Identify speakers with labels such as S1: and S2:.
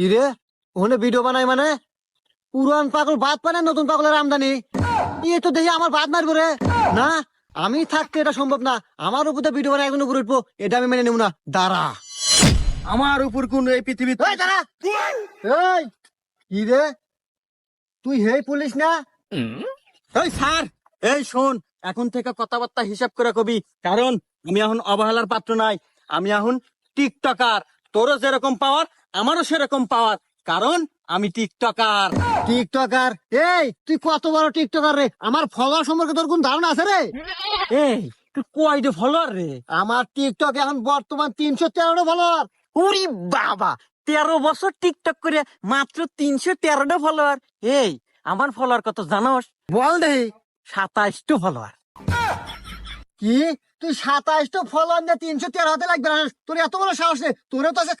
S1: কি রে? ওখানে ভিডিও বানাই মানে? পুরান পাগল বাদ পানে নতুন পাগলের আমদানি। এ তো দেখি আমার বাদ মারবো রে। না আমি থাকতে এটা সম্ভব না। আমার উপর তো ভিডিও বানাই এখন উপর উঠবো এটা আমি মেনে নেব না। দাঁড়া।
S2: আমার উপর কোন এই পৃথিবী
S1: এই দাঁড়া। এই কি রে? তুই হেই পুলিশ না?
S2: এই স্যার। এই শোন এখন থেকে কথাবার্তা হিসাব করে কবি। কারণ আমি এখন অবহেলার পাত্র নাই। আমি এখন টিকটকার। তোরও যেরকম পাওয়ার আমারও সেরকম পাওয়ার কারণ আমি টিকটকার
S1: টিকটকার এই তুই কত বড় টিকটকার রে? আমার ফলোয়ার সম্পর্কে তোর কোন ধারণা আছে রে?
S2: এই তুই কয়টা ফলোয়ার রে?
S1: আমার টিকটক এখন বর্তমান তিনশো তেরোটা ফলোয়ার
S2: উরি বাবা তেরো বছর টিকটক করে মাত্র তিনশো তেরোটা ফলোয়ার এই আমার ফলোয়ার কত জানোস?
S1: বল দেহি
S2: সাতাইশটা ফলোয়ার
S1: কি? তুই সাতাইশ তো ফলন দিয়ে তিনশো তেরো হাতে লাগবে না। তোর এত বড় সাহস নেই তোরে তো আছে